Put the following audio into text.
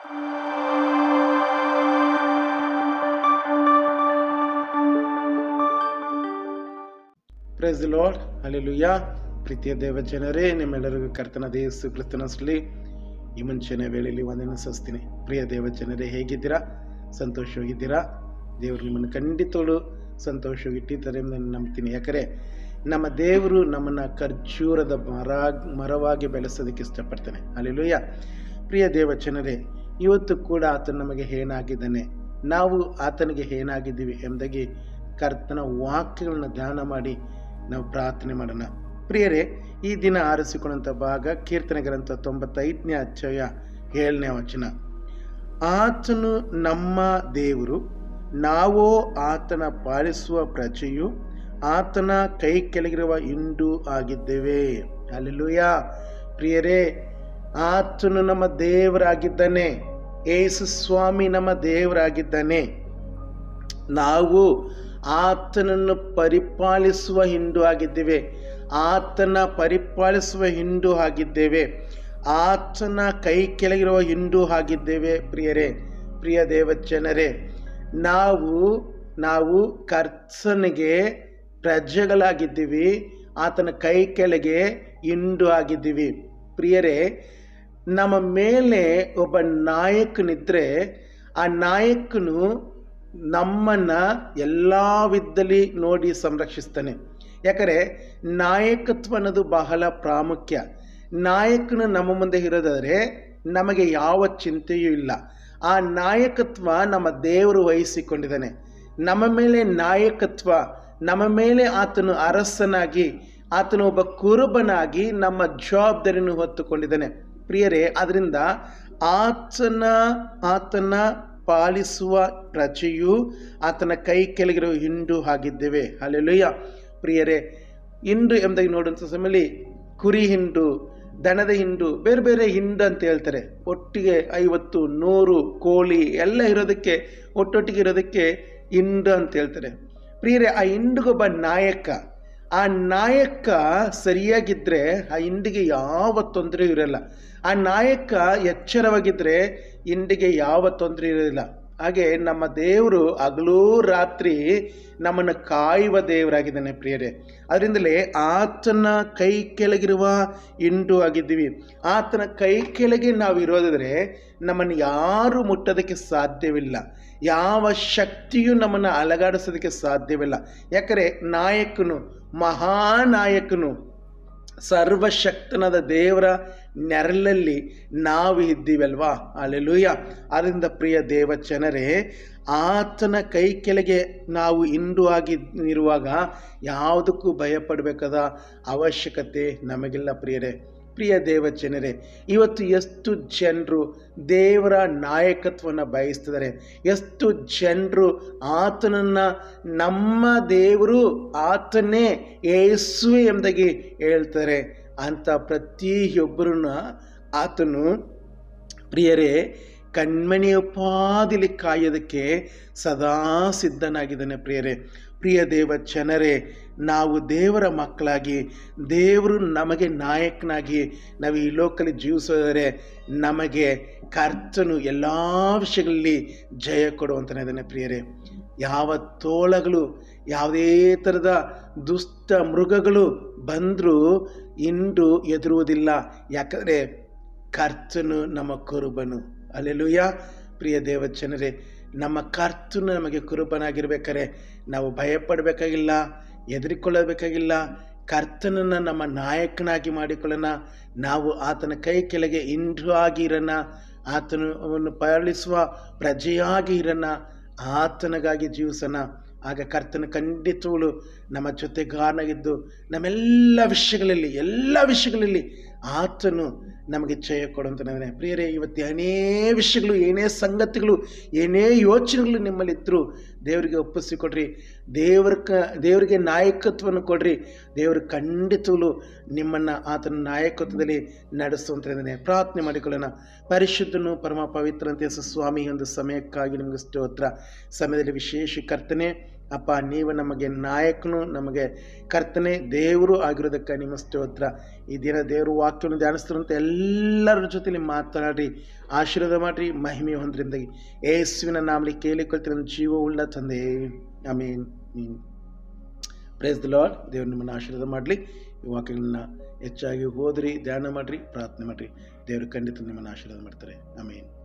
Press lord ಅಲ್ಲಿಲುಯ್ಯ ಪ್ರೀತಿಯ ದೇವ ಜನರೇ ನಿಮ್ಮೆಲ್ಲರಿಗೂ ಕರ್ತನ ದೇವಸ್ಸು ಕ್ರಿಸ್ತನಸ್ಲಿ ಈ ಮುಂಚೆನೆ ವೇಳೆಯಲ್ಲಿ ಒಂದನ್ನು ಸಸ್ತೀನಿ ಪ್ರಿಯ ದೇವ ಜನರೇ ಹೇಗಿದ್ದೀರಾ? ಸಂತೋಷವಾಗಿದ್ದೀರಾ? ದೇವರು ನಿಮ್ಮನ್ನು ಖಂಡಿತೋಳು ಸಂತೋಷವಾಗಿಟ್ಟಿದ್ದಾರೆ ಎಂದು ನಾನು ನಂಬ್ತೀನಿ. ಯಾಕಂದರೆ ನಮ್ಮ ದೇವರು ನಮ್ಮನ್ನು ಖರ್ಜೂರದ ಮರ ಮರವಾಗಿ ಬೆಳೆಸೋದಕ್ಕೆ ಇಷ್ಟಪಡ್ತಾನೆ. ಅಲ್ಲಿಲುಯ್ಯ ಪ್ರಿಯ ದೇವ ಜನರೇ ಇವತ್ತು ಕೂಡ ಆತನು ನಮಗೆ ಏನಾಗಿದ್ದಾನೆ ನಾವು ಆತನಿಗೆ ಏನಾಗಿದ್ದೀವಿ ಎಂಬುದಾಗಿ ಕರ್ತನ ವಾಕ್ಯಗಳನ್ನ ಧ್ಯಾನ ಮಾಡಿ ನಾವು ಪ್ರಾರ್ಥನೆ ಮಾಡೋಣ. ಪ್ರಿಯರೇ, ಈ ದಿನ ಆರಿಸಿಕೊಂಡಂಥ ಭಾಗ ಕೀರ್ತನೆ ಗ್ರಂಥ ತೊಂಬತ್ತೈದನೇ ಅಧ್ಯಾಯ ಏಳನೇ ವಚನ. ಆತನು ನಮ್ಮ ದೇವರು, ನಾವೋ ಆತನ ಪಾಲಿಸುವ ಪ್ರಜೆಯು ಆತನ ಕೈ ಕೆಳಗಿರುವ ಇಂಡು ಆಗಿದ್ದೇವೆ. ಅಲ್ಲೆಲೂಯ ಪ್ರಿಯರೇ, ಆತನು ನಮ್ಮ ದೇವರಾಗಿದ್ದಾನೆ. ಏಸು ಸ್ವಾಮಿ ನಮ್ಮ ದೇವರಾಗಿದ್ದಾನೆ. ನಾವು ಆತನನ್ನು ಪರಿಪಾಲಿಸುವ ಹಿಂಡು ಆಗಿದ್ದೇವೆ. ಆತನ ಪರಿಪಾಲಿಸುವ ಹಿಂಡು ಆಗಿದ್ದೇವೆ. ಆತನ ಕೈ ಕೆಳಗಿರುವ ಹಿಂಡು ಆಗಿದ್ದೇವೆ, ಪ್ರಿಯರೇ, ಪ್ರಿಯ ದೇವಜನರೇ. ನಾವು ನಾವು ಕರ್ತನಿಗೆ ಪ್ರಜೆಗಳಾಗಿದ್ದೀವಿ. ಆತನ ಕೈ ಕೆಳಗೆ ಹಿಂಡು ಆಗಿದ್ದೀವಿ. ಪ್ರಿಯರೇ ನಮ್ಮ ಮೇಲೆ ಒಬ್ಬ ನಾಯಕನಿದ್ರೆ ಆ ನಾಯಕನು ನಮ್ಮನ್ನು ಎಲ್ಲ ವಿದ್ದಲ್ಲಿ ನೋಡಿ ಸಂರಕ್ಷಿಸ್ತಾನೆ. ಯಾಕಂದರೆ ನಾಯಕತ್ವ ಅನ್ನೋದು ಬಹಳ ಪ್ರಾಮುಖ್ಯ. ನಾಯಕನು ನಮ್ಮ ಮುಂದೆ ಇರೋದಾದರೆ ನಮಗೆ ಯಾವ ಚಿಂತೆಯೂ ಇಲ್ಲ. ಆ ನಾಯಕತ್ವ ನಮ್ಮ ದೇವರು ವಹಿಸಿಕೊಂಡಿದ್ದಾನೆ. ನಮ್ಮ ಮೇಲೆ ನಾಯಕತ್ವ, ನಮ್ಮ ಮೇಲೆ ಆತನು ಅರಸನಾಗಿ, ಆತನು ಒಬ್ಬ ಕುರುಬನಾಗಿ ನಮ್ಮ ಜವಾಬ್ದಾರಿಯನ್ನು ಹೊತ್ತುಕೊಂಡಿದ್ದಾನೆ. ಪ್ರಿಯರೇ ಆದ್ದರಿಂದ ಆತನ ಆತನ ಪಾಲಿಸುವ ಪ್ರಜೆಯು ಆತನ ಕೈ ಕೆಳಗಿರುವ ಹಿಂಡು ಆಗಿದ್ದೇವೆ ಅಲ್ಲೆಲುಯ್ಯ ಪ್ರಿಯರೇ, ಹಿಂಡು ಎಂಬುದಾಗಿ ನೋಡುವಂಥ ಸಮಯದಲ್ಲಿ ಕುರಿ ಹಿಂಡು, ದನದ ಹಿಂಡು, ಬೇರೆ ಬೇರೆ ಹಿಂಡು ಅಂತ ಹೇಳ್ತಾರೆ. ಒಟ್ಟಿಗೆ ಐವತ್ತು, ನೂರು, ಕೋಳಿ ಎಲ್ಲ ಇರೋದಕ್ಕೆ, ಒಟ್ಟೊಟ್ಟಿಗೆ ಇರೋದಕ್ಕೆ ಹಿಂಡು ಅಂತ ಹೇಳ್ತಾರೆ. ಪ್ರಿಯರೇ, ಆ ಹಿಂಡುಗೊಬ್ಬ ನಾಯಕ ಆ ನಾಯಕ ಸರಿಯಾಗಿದ್ದರೆ ಆ ಇಂಡಿಗೆ ಯಾವ ತೊಂದರೆ ಇರಲ್ಲ. ಆ ನಾಯಕ ಎಚ್ಚರವಾಗಿದ್ದರೆ ಇಂಡಿಗೆ ಯಾವ ತೊಂದರೆ ಇರೋದಿಲ್ಲ ಹಾಗೆ ನಮ್ಮ ದೇವರು ಹಗಲೂ ರಾತ್ರಿ ನಮ್ಮನ್ನು ಕಾಯುವ ದೇವರಾಗಿದ್ದಾನೆ ಪ್ರಿಯರೇ. ಅದರಿಂದಲೇ ಆತನ ಕೈ ಕೆಳಗಿರುವ ಇಂಡು ಆಗಿದ್ದೀವಿ. ಆತನ ಕೈ ಕೆಳಗೆ ನಾವು ಇರೋದಾದರೆ ನಮ್ಮನ್ನು ಯಾರು ಮುಟ್ಟೋದಕ್ಕೆ ಸಾಧ್ಯವಿಲ್ಲ. ಯಾವ ಶಕ್ತಿಯೂ ನಮ್ಮನ್ನು ಅಲಗಾಡಿಸೋದಕ್ಕೆ ಸಾಧ್ಯವಿಲ್ಲ. ಯಾಕಂದರೆ ನಾಯಕನು ಮಹಾನಾಯಕನು, ಸರ್ವಶಕ್ತನಾದ ದೇವರ ನೆರಳಲ್ಲಿ ನಾವು ಇದ್ದೀವಲ್ವಾ? ಅಲೆಲುಯ್ಯ ಅದರಿಂದ ಪ್ರಿಯ ದೇವ ಜನರೇ ಆತನ ಕೈ ಕೆಳಗೆ ನಾವು ಇಂದು ಆಗಿ ಇರುವಾಗ ಯಾವುದಕ್ಕೂ ಭಯಪಡಬೇಕಾದ ಅವಶ್ಯಕತೆ ನಮಗಿಲ್ಲ ಪ್ರಿಯರೇ. ಪ್ರಿಯ ದೇವ ಜನರೇ, ಇವತ್ತು ಎಷ್ಟು ಜನರು ದೇವರ ನಾಯಕತ್ವವನ್ನು ಬಯಸ್ತಿದ್ದಾರೆ, ಎಷ್ಟು ಜನರು ಆತನನ್ನು ನಮ್ಮ ದೇವರು ಆತನೇ ಏಸು ಎಂಬುದಾಗಿ ಹೇಳ್ತಾರೆ ಅಂತ ಪ್ರತಿಯೊಬ್ಬರನ್ನ ಆತನು. ಪ್ರಿಯರೇ ಕಣ್ಮಣಿಯಪಾದಿಲಿ ಕಾಯೋದಕ್ಕೆ ಸದಾ ಸಿದ್ಧನಾಗಿದ್ದಾನೆ ಪ್ರಿಯರೇ. ಪ್ರಿಯ ದೇವ ಜನರೇ, ನಾವು ದೇವರ ಮಕ್ಕಳಾಗಿ, ದೇವರು ನಮಗೆ ನಾಯಕನಾಗಿ ನಾವು ಈ ಲೋಕಲ್ಲಿ ಜೀವಿಸೋದರೆ ನಮಗೆ ಕರ್ತನು ಎಲ್ಲ ವಿಷಯಗಳಲ್ಲಿ ಜಯ ಕೊಡುವಂತನೇ ಪ್ರಿಯರೇ. ಯಾವ ತೋಳಗಳು, ಯಾವುದೇ ಥರದ ದುಷ್ಟ ಮೃಗಗಳು ಬಂದರೂ ಇಂಡು ಎದುರುವುದಿಲ್ಲ. ಯಾಕಂದರೆ ಕರ್ತನು ನಮ್ಮ ಕುರುಬನು. ಅಲ್ಲೆಲುಯ್ಯ ಪ್ರಿಯ ದೇವಜನರೇ, ನಮ್ಮ ಕರ್ತನ ನಮಗೆ ಕುರುಬನಾಗಿರ್ಬೇಕಾರೆ ನಾವು ಭಯಪಡಬೇಕಾಗಿಲ್ಲ, ಹೆದರಿಕೊಳ್ಳಬೇಕಾಗಿಲ್ಲ. ಕರ್ತನನ್ನು ನಮ್ಮ ನಾಯಕನಾಗಿ ಮಾಡಿಕೊಳ್ಳೋಣ. ನಾವು ಆತನ ಕೈ ಕೆಳಗೆ ಇಂಡು ಆಗಿ ಇರೋಣ. ಆತನವನ್ನು ಪಾಲಿಸುವ ಪ್ರಜೆಯಾಗಿ ಇರೋಣ. ಆತನಿಗಾಗಿ ಜೀವಿಸೋಣ. ಆಗ ಕರ್ತನ ಖಂಡಿತಗಳು ನಮ್ಮ ಜೊತೆಗಾರನಾಗಿದ್ದು, ನಮ್ಮೆಲ್ಲ ವಿಷಯಗಳಲ್ಲಿ, ಎಲ್ಲ ವಿಷಯಗಳಲ್ಲಿ ಆತನು ನಮಗೆ ಜಯ ಕೊಡುವಂತನೇ ಪ್ರಿಯರೇ, ಇವತ್ತು ಏನೇ ವಿಷಯಗಳು, ಏನೇ ಸಂಗತಿಗಳು, ಏನೇ ಯೋಚನೆಗಳು ನಿಮ್ಮಲ್ಲಿದ್ದರೂ ದೇವರಿಗೆ ಒಪ್ಪಿಸಿಕೊಡ್ರಿ ದೇವ್ರ ಕ, ದೇವರಿಗೆ ನಾಯಕತ್ವವನ್ನು ಕೊಡ್ರಿ. ದೇವರು ಖಂಡಿತಲು ನಿಮ್ಮನ್ನು ಆತನ ನಾಯಕತ್ವದಲ್ಲಿ ನಡೆಸುವಂತಂದರೆ ಪ್ರಾರ್ಥನೆ ಮಾಡಿಕೊಳ್ಳೋಣ. ಪರಿಶುದ್ಧನು ಪರಮ ಪವಿತ್ರಂತೆ ಸ್ವಾಮಿ, ಒಂದು ಸಮಯಕ್ಕಾಗಿ ನಿಮಗೆ ಸ್ತೋತ್ರ. ಸಮಯದಲ್ಲಿ ವಿಶೇಷ ಕರ್ತನೆ ಅಪ್ಪ, ನೀವು ನಮಗೆ ನಾಯಕನು, ನಮಗೆ ಕರ್ತನೆ, ದೇವರು ಆಗಿರೋದಕ್ಕೆ ನಿಮ್ಮ ಸ್ತೋತ್ರ. ಈ ದಿನ ದೇವರು ವಾಕ್ಯವನ್ನು ಧ್ಯಾನಿಸ್ತಿರುವಂಥ ಎಲ್ಲರ ಜೊತೆಲಿ ಮಾತನಾಡಿ, ಆಶೀರ್ವಾದ ಮಾಡಿರಿ, ಮಹಿಮೆ ಹೊಂದ್ರಿಂದಾಗಿ ಏಸುವಿನ ನಾಮಲಿ ಕೇಳಿಕೊಳ್ತಿರೋ ಜೀವ ಉಳ್ಳ ತಂದೆ. I mean praise the lord ದೇವ್ರು ನಿಮ್ಮನ್ನು ಆಶೀರ್ವಾದ ಮಾಡಲಿ. ಈ ವಾಕ್ಯಗಳನ್ನ ಹೆಚ್ಚಾಗಿ ಓದ್ರಿ, ಧ್ಯಾನ ಮಾಡಿರಿ, ಪ್ರಾರ್ಥನೆ ಮಾಡಿರಿ. ದೇವರು ಖಂಡಿತ ನಿಮ್ಮನ್ನು ಆಶೀರ್ವಾದ ಮಾಡ್ತಾರೆ. ಆಮೀನ್.